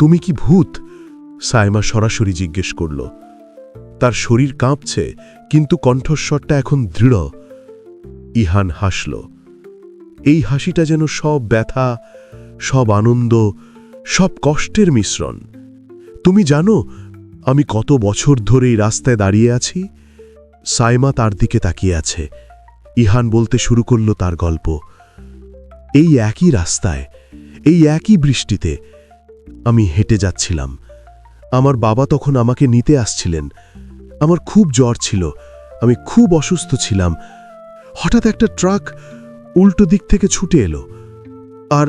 তুমি কি ভূত? সাইমা সরাসরি জিজ্ঞেস করল। তার শরীর কাঁপছে, কিন্তু কণ্ঠস্বরটা এখন দৃঢ়। ইহান হাসল। এই হাসিটা যেন সব ব্যথা, সব আনন্দ, সব কষ্টের মিশ্রণ। তুমি জানো, আমি কত বছর ধরে এই রাস্তায় দাঁড়িয়ে আছি? সাইমা তার দিকে তাকিয়ে আছে। ইহান বলতে শুরু করল তার গল্প। এই একই রাস্তায়, এই একই বৃষ্টিতে আমি হেঁটে যাচ্ছিলাম। আমার বাবা তখন আমাকে নিতে আসছিলেন। আমার খুব জ্বর ছিল। আমি খুব অসুস্থ ছিলাম। হঠাৎ একটা ট্রাক উল্টো দিক থেকে ছুটে এলো আর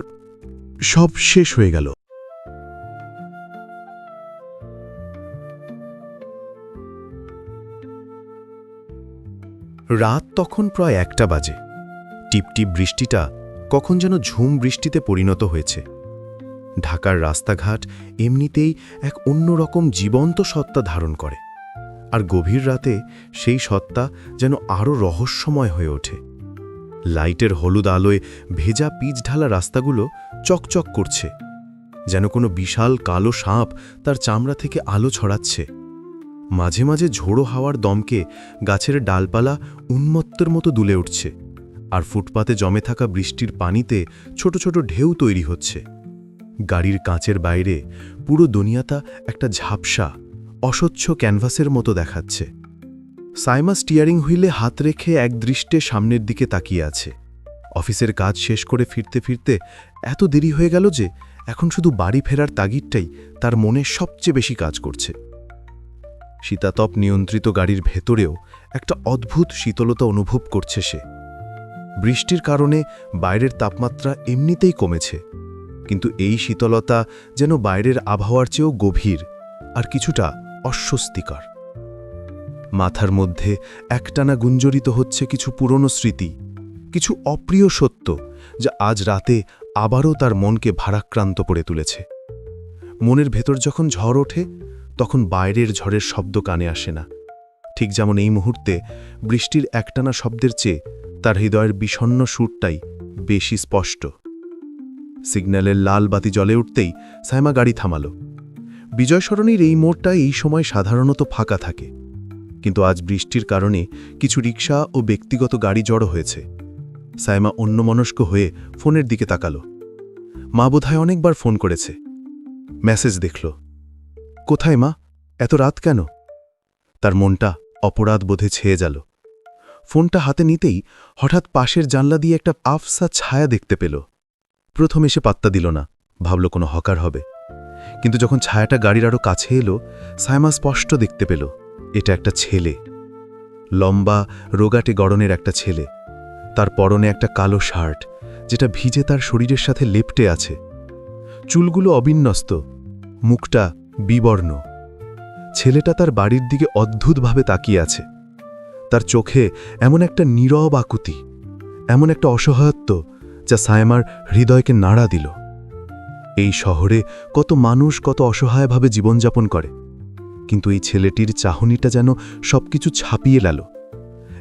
সব শেষ হয়ে গেল। রাত তখন প্রায় একটা বাজে। টিপটিপ বৃষ্টিটা কখন যেন ঝুম বৃষ্টিতে পরিণত হয়েছে। ঢাকার রাস্তাঘাট এমনিতেই এক অন্যরকম জীবন্ত সত্তা ধারণ করে। আর গভীর রাতে সেই সত্তা যেন আরও রহস্যময় হয়ে ওঠে। লাইটের হলুদ আলোয় ভেজা পিচ ঢালা রাস্তাগুলো চকচক করছে, যেন কোনো বিশাল কালো সাপ তার চামড়া থেকে আলো ছড়াচ্ছে। মাঝে মাঝে ঝোড়ো হাওয়ার দমকে গাছের ডালপালা উন্মত্তের মতো দুলে উঠছে, আর ফুটপাতে জমে থাকা বৃষ্টির পানিতে ছোট ছোট ঢেউ তৈরি হচ্ছে। গাড়ির কাঁচের বাইরে পুরো দুনিয়াটা একটা ঝাপসা, অস্বচ্ছ ক্যানভাসের মতো দেখাচ্ছে। সাইমা স্টিয়ারিং হুইলে হাত রেখে এক দৃষ্টে সামনের দিকে তাকিয়ে আছে। অফিসের কাজ শেষ করে ফিরতে ফিরতে এত দেরি হয়ে গেল যে এখন শুধু বাড়ি ফেরার তাগিদটাই তার মনে সবচেয়ে বেশি কাজ করছে। শীতাতপ নিয়ন্ত্রিত গাড়ির ভেতরেও একটা অদ্ভুত শীতলতা অনুভব করছে সে। বৃষ্টির কারণে বাইরের তাপমাত্রা এমনিতেই কমেছে। কিন্তু এই শীতলতা যেন বাইরের আবহাওয়ার চেয়েও গভীর আর কিছুটা অস্বস্তিকর। মাথার মধ্যে একটানা গুঞ্জরিত হচ্ছে কিছু পুরনো স্মৃতি, কিছু অপ্রিয় সত্য যা আজ রাতে আবারও তার মনকে ভারাক্রান্ত করে তুলেছে। মনের ভেতর যখন ঝড় ওঠে, তখন বাইরের ঝড়ের শব্দ কানে আসে না। ঠিক যেমন এই মুহূর্তে বৃষ্টির একটানা শব্দের চেয়ে তার হৃদয়ের বিষণ্ন সুরটাই বেশি স্পষ্ট। সিগন্যালের লাল বাতি জলে উঠতেই সাইমা গাড়ি থামাল। বিজয় সরণির এই মোড়টা এই সময় সাধারণত ফাঁকা থাকে। কিন্তু আজ বৃষ্টির কারণে কিছু রিক্সা ও ব্যক্তিগত গাড়ি জড়ো হয়েছে। সাইমা অন্যমনস্ক হয়ে ফোনের দিকে তাকাল। মা বোধহয় অনেকবার ফোন করেছে। মেসেজ দেখল। কোথায় মা? এত রাত কেন? তার মনটা অপরাধ বোধে ছেয়ে গেল। ফোনটা হাতে নিতেই হঠাৎ পাশের জানলা দিয়ে একটা আফসা ছায়া দেখতে পেল। প্রথম এসে পাত্তা দিল না, ভাবল কোনো হকার হবে। কিন্তু যখন ছায়াটা গাড়ির আরও কাছে এলো সায়মা স্পষ্ট দেখতে পেল, এটা একটা ছেলে। লম্বা, রোগাটে গড়নের একটা ছেলে। তার পরনে একটা কালো শার্ট, যেটা ভিজে তার শরীরের সাথে লেপটে আছে। চুলগুলো অবিন্যস্ত, মুখটা বিবর্ণ। ছেলেটা তার বাড়ির দিকে অদ্ভুতভাবে তাকিয়ে আছে। তার চোখে এমন একটা নীরব আকুতি, এমন একটা অসহায়ত্ব যা সায়মার হৃদয়কে নাড়া দিল। এই শহরে কত মানুষ কত অসহায়ভাবে জীবনযাপন করে। কিন্তু এই ছেলেটির চাহনিটা যেন সবকিছু ছাপিয়ে লাল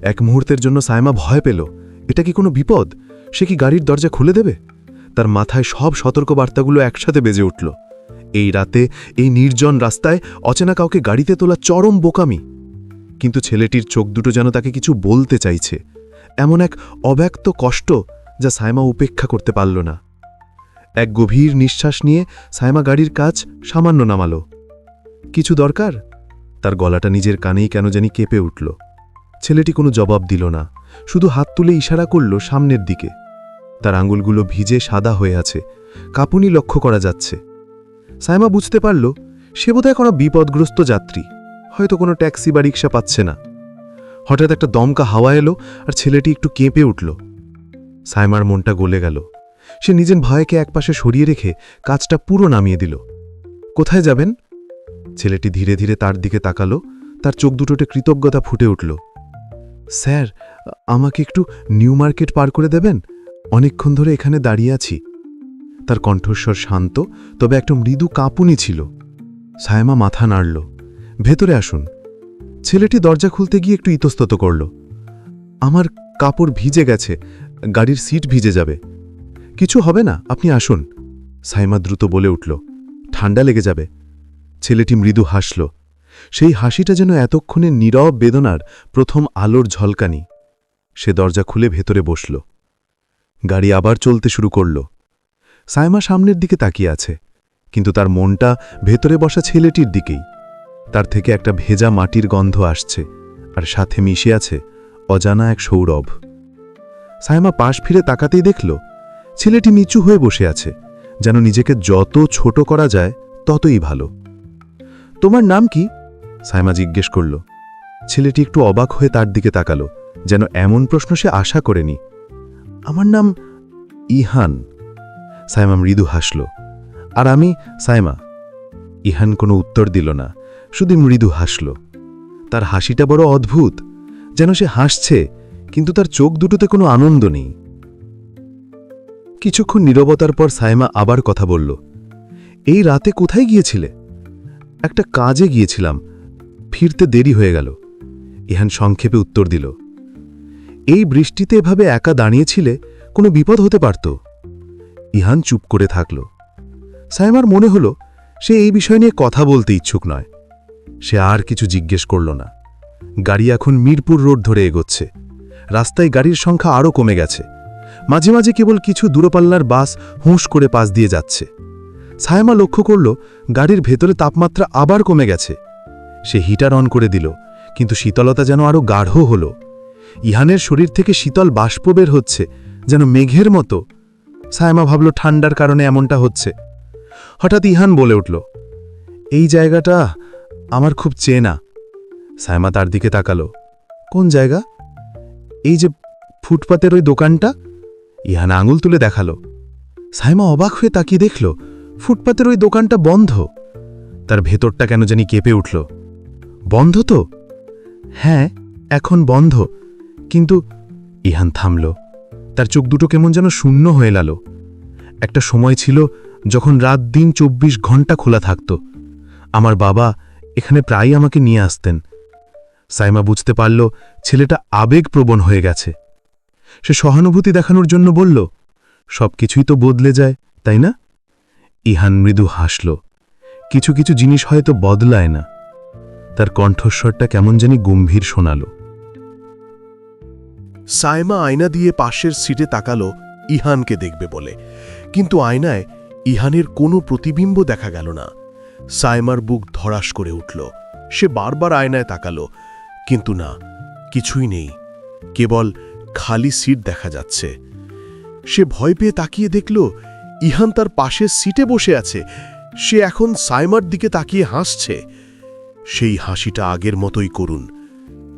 এক মুহূর্তের জন্য সায়মা ভয় পেল, এটা কি কোনো বিপদ? সে কি গাড়ির দরজা খুলে দেবে? তার মাথায় সব সতর্কবার্তাগুলো একসাথে বেজে উঠল। এই রাতে এই নির্জন রাস্তায় অচেনা কাউকে গাড়িতে তোলা চরম বোকামি। কিন্তু ছেলেটির চোখ দুটো যেন তাকে কিছু বলতে চাইছে। এমন এক অব্যক্ত কষ্ট যা সায়মা উপেক্ষা করতে পারল না। এক গভীর নিঃশ্বাস নিয়ে সায়মা গাড়ির কাজ সামান্য নামালো। কিছু দরকার? তার গলাটা নিজের কানেই কেন জানি কেঁপে উঠল। ছেলেটি কোনো জবাব দিল না, শুধু হাত তুলে ইশারা করল সামনের দিকে। তার আঙুলগুলো ভিজে সাদা হয়ে আছে, কাপুনি লক্ষ্য করা যাচ্ছে। সায়মা বুঝতে পারল, সে বোধহয় কোনো বিপদগ্রস্ত যাত্রী, হয়তো কোনো ট্যাক্সি বা রিক্সা পাচ্ছে না। হঠাৎ একটা দমকা হাওয়া এলো আর ছেলেটি একটু কেঁপে উঠল। সায়মার মনটা গলে গেল। সে নিজের ভয়কে একপাশে সরিয়ে রেখে কাজটা পুরো নামিয়ে দিল। কোথায় যাবেন? ছেলেটি ধীরে ধীরে তার দিকে তাকালো। তার চোখ দুটোতে কৃতজ্ঞতা ফুটে উঠল। স্যার, আমাকে একটু নিউ মার্কেট পার করে দেবেন? অনেকক্ষণ ধরে এখানে দাঁড়িয়ে আছি। তার কণ্ঠস্বর শান্ত, তবে একটা মৃদু কাঁপুনি ছিল। সায়মা মাথা নাড়ল। ভেতরে আসুন। ছেলেটি দরজা খুলতে গিয়ে একটু ইতস্তত করল। আমার কাপড় ভিজে গেছে। গাড়ির সিট ভিজে যাবে। কিছু হবে না, আপনি আসুন। সাইমা দ্রুত বলে উঠল। ঠান্ডা লেগে যাবে। ছেলেটি মৃদু হাসল। সেই হাসিটা যেন এতক্ষণে নীরব বেদনার প্রথম আলোর ঝলকানি। সে দরজা খুলে ভেতরে বসল। গাড়ি আবার চলতে শুরু করল। সায়মা সামনের দিকে তাকিয়ে আছে, কিন্তু তার মনটা ভেতরে বসা ছেলেটির দিকেই। তার থেকে একটা ভেজা মাটির গন্ধ আসছে, আর সাথে মিশে আছে অজানা এক সৌরভ। সায়মা পাশ ফিরে তাকাতেই দেখল, ছেলেটি নিচু হয়ে বসে আছে। যেন নিজেকে যত ছোট করা যায়, ততই ভালো। তোমার নাম কি? সায়মা জিজ্ঞেস করল। ছেলেটি একটু অবাক হয়ে তার দিকে তাকালো, যেন এমন প্রশ্ন সে আশা করেনি। আমার নাম ইহান। সায়মা মৃদু হাসল। আর আমি সায়মা ইহান কোনো উত্তর দিল না, শুধু মৃদু হাসল। তার হাসিটা বড় অদ্ভুত, যেন সে হাসছে কিন্তু তার চোখ দুটোতে কোনো আনন্দ নেই। কিছুক্ষণ নীরবতার পর সায়মা আবার কথা বলল, এই রাতে কোথায় গিয়েছিলে? একটা কাজে গিয়েছিলাম, ফিরতে দেরি হয়ে গেল, ইহান সংক্ষেপে উত্তর দিল। এই বৃষ্টিতে এভাবে একা দাঁড়িয়েছিলে, কোনো বিপদ হতে পারত? ইহান চুপ করে থাকল। সায়মার মনে হল, সে এই বিষয় নিয়ে কথা বলতে ইচ্ছুক নয়। সে আর কিছু জিজ্ঞেস করল না। গাড়ি এখন মিরপুর রোড ধরে এগোচ্ছে। রাস্তায় গাড়ির সংখ্যা আরও কমে গেছে। মাঝে মাঝে কেবল কিছু দূরপাল্লার বাস হুঁশ করে পাশ দিয়ে যাচ্ছে। ছায়ামা লক্ষ্য করল, গাড়ির ভেতরে তাপমাত্রা আবার কমে গেছে। সে হিটার অন করে দিল, কিন্তু শীতলতা যেন আরও গাঢ় হল। ইহানের শরীর থেকে শীতল বাষ্প বের হচ্ছে, যেন মেঘের মতো। ছায়ামা ভাবল, ঠান্ডার কারণে এমনটা হচ্ছে। হঠাৎ ইহান বলে উঠল, এই জায়গাটা আমার খুব চেনা। সায়মা তার দিকে তাকালো, কোন জায়গা? এই যে ফুটপাতের ওই দোকানটা? ইহান আঙুল তুলে দেখাল। সাইমা অবাক হয়ে তাকিয়ে দেখল, ফুটপাতের ওই দোকানটা বন্ধ। তার ভেতরটা কেন জানি কেঁপে উঠল। বন্ধ তো? হ্যাঁ এখন বন্ধ। কিন্তু ইহান থামল। তার চোখ দুটো কেমন যেন শূন্য হয়ে লালো একটা সময় ছিল যখন রাত দিন চব্বিশ ঘণ্টা খোলা থাকত। আমার বাবা এখানে প্রায়ই আমাকে নিয়ে আসতেন। সাইমা বুঝতে পারল ছেলেটা আবেগপ্রবণ হয়ে গেছে। সে সহানুভূতি দেখানোর জন্য বলল, সব কিছুই তো বদলে যায়, তাই না? ইহান মৃদু হাসল, কিছু কিছু জিনিস হয়তো বদলায় না। তার কণ্ঠস্বরটা কেমন জানি গম্ভীর শোনাল। সায়মা আয়না দিয়ে পাশের সিটে তাকালো, ইহানকে দেখবে বলে। কিন্তু আয়নায় ইহানের কোনো প্রতিবিম্ব দেখা গেল না। সায়মার বুক ধরাস করে উঠল। সে বারবার আয়নায় তাকালো কিন্তু না, কিছুই নেই। কেবল খালি সিট দেখা যাচ্ছে। সে ভয় পেয়ে তাকিয়ে দেখল, ইহান তার পাশের সিটে বসে আছে। সে এখন সাইমার দিকে তাকিয়ে হাসছে। সেই হাসিটা আগের মতোই করুন,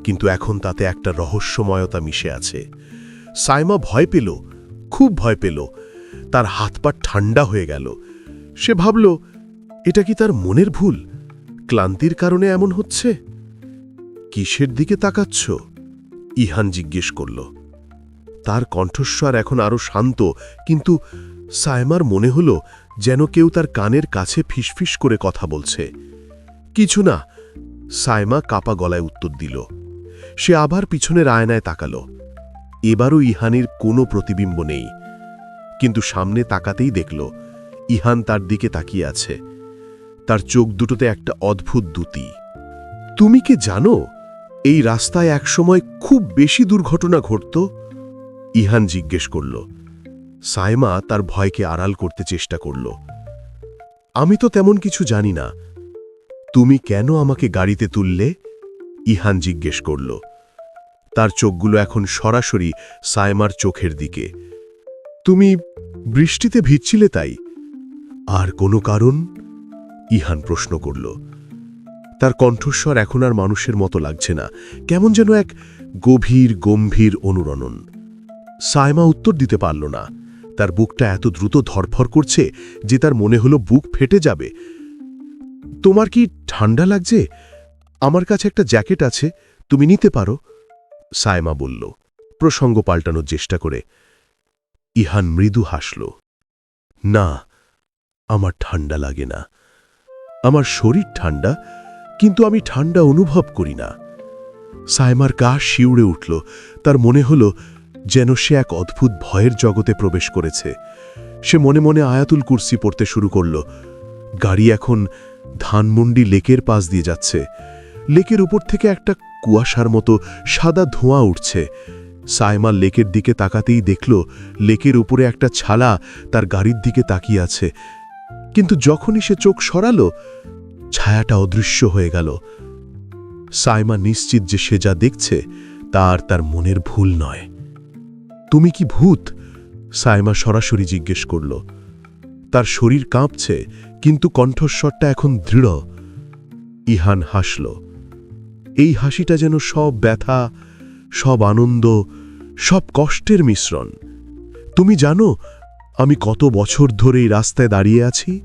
কিন্তু এখন তাতে একটা রহস্যময়তা মিশে আছে। সাইমা ভয় পেল, খুব ভয় পেল। তার হাত পা ঠান্ডা হয়ে গেল। সে ভাবল, এটা কি তার মনের ভুল? ক্লান্তির কারণে এমন হচ্ছে? কিসের দিকে তাকাচ্ছ? ইহান জিজ্ঞেস করল। তার কণ্ঠস্বর এখন আরও শান্ত, কিন্তু সায়মার মনে হল যেন কেউ তার কানের কাছে ফিসফিস করে কথা বলছে। কিছু না, সায়মা কাপা গলায় উত্তর দিল। সে আবার পিছনের আয়নায় তাকালো। এবারও ইহানের কোনো প্রতিবিম্ব নেই। কিন্তু সামনে তাকাতেই দেখল, ইহান তার দিকে তাকিয়ে আছে। তার চোখ দুটোতে একটা অদ্ভুত দ্যুতি তুমি কি জানো এই রাস্তায় একসময় খুব বেশি দুর্ঘটনা ঘটত, ইহান জিজ্ঞেস করল। সায়মা তার ভয়কে আড়াল করতে চেষ্টা করল। আমি তো তেমন কিছু জানি না। তুমি কেন আমাকে গাড়িতে তুললে? ইহান জিজ্ঞেস করল। তার চোখগুলো এখন সরাসরি সায়মার চোখের দিকে। তুমি বৃষ্টিতে ভিজছিলে তাই? আর কোনো কারণ? ইহান প্রশ্ন করল। তার কণ্ঠস্বর এখন আর মানুষের মতো লাগছে না। কেমন যেন এক গভীর, গম্ভীর অনুরণন। সায়মা উত্তর দিতে পারল না। তার বুকটা এত দ্রুত ধরফর করছে যে তার মনে হলো বুক ফেটে যাবে। তোমার কি ঠান্ডা লাগছে? আমার কাছে একটা জ্যাকেট আছে, তুমি নিতে পারো। সায়মা বলল, প্রসঙ্গ পাল্টানোর চেষ্টা করে। ইহান মৃদু হাসল, না, আমার ঠান্ডা লাগে না। আমার শরীর ঠান্ডা কিন্তু আমি ঠান্ডা অনুভব করি না। সায়মার গা শিউড়ে উঠল, তার মনে হল যেন সে এক অদ্ভুত ভয়ের জগতে প্রবেশ করেছে। সে মনে মনে আয়াতুল কুর্সি পড়তে শুরু করল। গাড়ি এখন ধানমন্ডি লেকের পাশ দিয়ে যাচ্ছে। লেকের উপর থেকে একটা কুয়াশার মতো সাদা ধোঁয়া উঠছে। সাইমা লেকের দিকে তাকাতেই দেখল, লেকের উপরে একটা ছালা তার গাড়ির দিকে তাকিয়ে আছে। কিন্তু যখনই সে চোখ সরালো ছায়াটা অদৃশ্য হয়ে গেল। সাইমা নিশ্চিত যে সে যা দেখছে, তার তার মনের ভুল নয়। তুমি কি ভূত? সাইমা সরাসরি জিজ্ঞেস করল। তার শরীর কাঁপছে, কিন্তু কণ্ঠস্বরটা এখন দৃঢ়। ইহান হাসল। এই হাসিটা যেন সব ব্যথা, সব আনন্দ, সব কষ্টের মিশ্রণ। তুমি জানো, আমি কত বছর ধরে এই রাস্তায় দাঁড়িয়ে আছি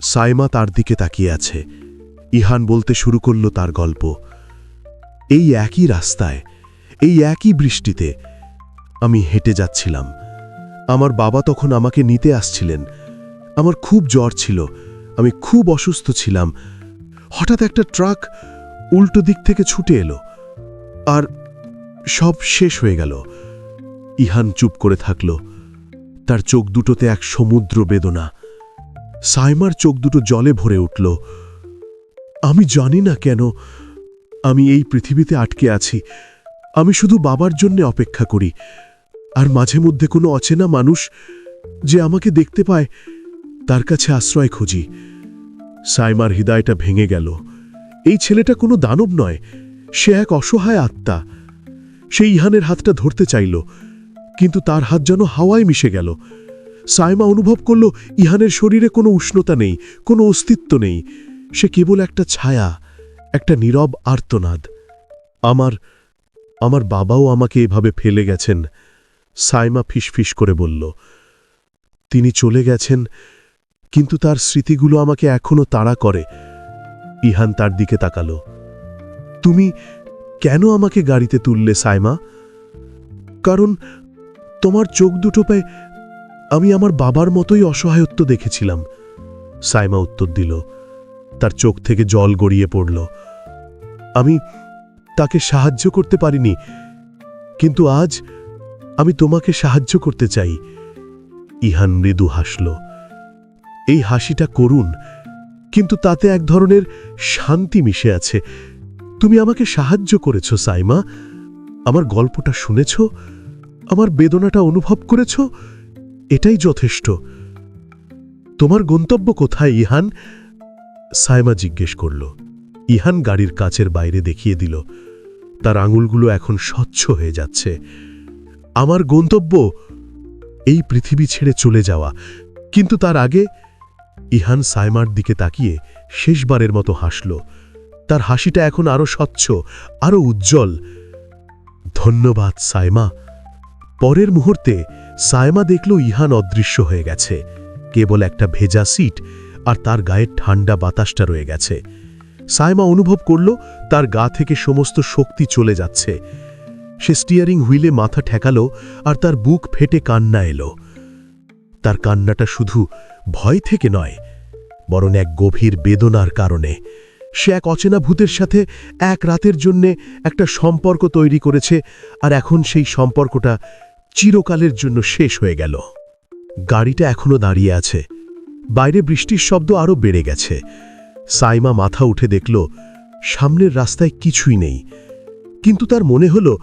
সাইমা তার দিকে তাকিয়ে আছে। ইহান বলতে শুরু করল তার গল্প। এই একই রাস্তায়, এই একই বৃষ্টিতে আমি হেঁটে যাচ্ছিলাম। আমার বাবা তখন আমাকে নিতে আসছিলেন। আমার খুব জ্বর ছিল। আমি খুব অসুস্থ ছিলাম। হঠাৎ একটা ট্রাক উল্টো দিক থেকে ছুটে এলো। আর সব শেষ হয়ে গেল। ইহান চুপ করে থাকল। তার চোখ দুটোতে এক সমুদ্র বেদনা। সাইমার চোখ দুটো জলে ভরে উঠল। আমি জানি না কেন আমি এই পৃথিবীতে আটকে আছি। আমি শুধু বাবার জন্য অপেক্ষা করি। আর মাঝে মধ্যে কোনো অচেনা মানুষ যে আমাকে দেখতে পায়, তার কাছে আশ্রয় খুঁজি। সাইমার হৃদয়টা ভেঙে গেল। এই ছেলেটা কোনো দানব নয়, সে এক অসহায় আত্মা। সে ইহানের হাতটা ধরতে চাইল, কিন্তু তার হাত যেন হাওয়ায় মিশে গেল। সাইমা অনুভব করল ইহানের শরীরে কোনো উষ্ণতা নেই, কোনো অস্তিত্ব নেই। সে কেবল একটা ছায়া, একটা নীরব আর্তনাদ। আমার আমার বাবাও আমাকে এভাবে ফেলে গেছেন, সাইমা ফিসফিস করে বলল। তিনি চলে গেছেন, কিন্তু তার স্মৃতিগুলো আমাকে এখনও তাড়া করে। ইহান তার দিকে তাকালো। তুমি কেন আমাকে গাড়িতে তুললে সাইমা? কারণ তোমার চোখ দুটো পায় আমি আমার বাবার মতোই অসহায়ত্ব দেখেছিলাম। সাইমা উত্তর দিল, তার চোখ থেকে জল গড়িয়ে পড়ল। আমি তাকে সাহায্য করতে পারিনি, কিন্তু আজ আমি তোমাকে সাহায্য করতে চাই। ইহান মৃদু হাসল, এই হাসিটা করুন, কিন্তু তাতে এক ধরনের শান্তি মিশে আছে। তুমি আমাকে সাহায্য করেছ, সাইমা। আমার গল্পটা শুনেছ? আমার বেদনাটা অনুভব করেছ? এটাই যথেষ্ট। তোমার গন্তব্য কোথায়, ইহান? সাইমা জিজ্ঞেস করল। ইহান গাড়ির কাচের বাইরে দেখিয়ে দিল, তার আঙুলগুলো এখন স্বচ্ছ হয়ে যাচ্ছে। আমার গন্তব্য এই পৃথিবী ছেড়ে চলে যাওয়া, কিন্তু তার আগে ইহান সাইমার দিকে তাকিয়ে শেষবারের মতো হাসল। তার হাসিটা এখন আরও স্বচ্ছ, আরও উজ্জ্বল। ধন্যবাদ সাইমা পরের মুহূর্তে সাইমা দেখল ইহান অদৃশ্য হয়ে গেছে। কেবল একটা ভেজা সিট আর তার গায়ের ঠান্ডা বাতাসটা রয়ে গেছে। সাইমা অনুভব করল, তার গা থেকে সমস্ত শক্তি চলে যাচ্ছে। সে স্টিয়ারিং হুইলে মাথা ঠেকালো আর তার বুক ফেটে কান্না এলো। তার কান্নাটা শুধু ভয় থেকে নয়, বরং এক গভীর বেদনার কারণে। সে এক অচেনা ভূতের সাথে এক রাতের জন্যে একটা সম্পর্ক তৈরি করেছে আর এখন সেই সম্পর্কটা চিরকালের জন্য শেষ হয়ে গেল। গাড়িটা এখনও দাঁড়িয়ে আছে। বাইরে বৃষ্টির শব্দ আরও বেড়ে গেছে। সাইমা মাথা উঠে দেখল, সামনের রাস্তায় কিছুই নেই। কিন্তু তার মনে হল,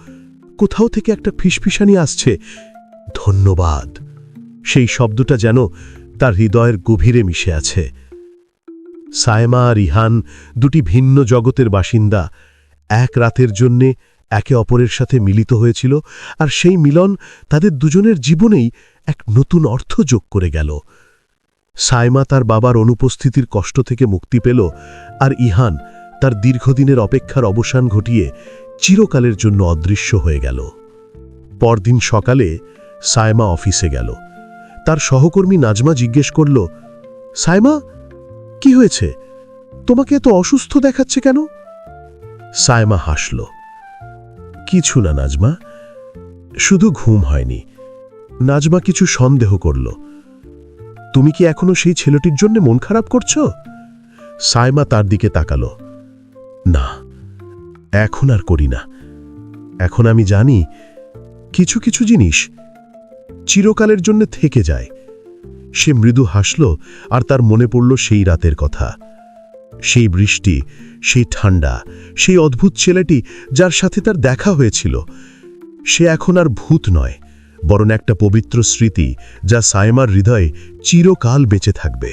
কোথাও থেকে একটা ফিসফিসানি আসছে। ধন্যবাদ। সেই শব্দটা যেন তার হৃদয়ের গভীরে মিশে আছে। সায়মা আর ইহান দুটি ভিন্ন জগতের বাসিন্দা। এক রাতের জন্যে একে অপরের সাথে মিলিত হয়েছিল, আর সেই মিলন তাদের দুজনের জীবনেই এক নতুন অর্থ যোগ করে গেল। সাইমা তার বাবার অনুপস্থিতির কষ্ট থেকে মুক্তি পেল, আর ইহান তার দীর্ঘদিনের অপেক্ষার অবসান ঘটিয়ে চিরকালের জন্য অদৃশ্য হয়ে গেল। পরদিন সকালে সায়মা অফিসে গেল। তার সহকর্মী নাজমা জিজ্ঞেস করল সাইমা কি হয়েছে? তোমাকে এত অসুস্থ দেখাচ্ছে কেন? সায়মা হাসল কিছু না, নাজমা। শুধু ঘুম হয়নি। নাজমা কিছু সন্দেহ করল। তুমি কি এখনও সেই ছেলেটির জন্য মন খারাপ করছ? সায়মা তার দিকে তাকালো। না, এখন আর করি না। এখন আমি জানি কিছু কিছু জিনিস চিরকালের জন্য থেকে যায়। সে মৃদু হাসল আর তার মনে পড়ল সেই রাতের কথা। সেই বৃষ্টি সেই ঠান্ডা সেই অদ্ভুত ছেলেটি যার সাথে তার দেখা হয়েছিল। সে এখন আর ভূত নয়, বরং একটা পবিত্র স্মৃতি যা সাইমার হৃদয়ে চিরকাল বেঁচে থাকবে।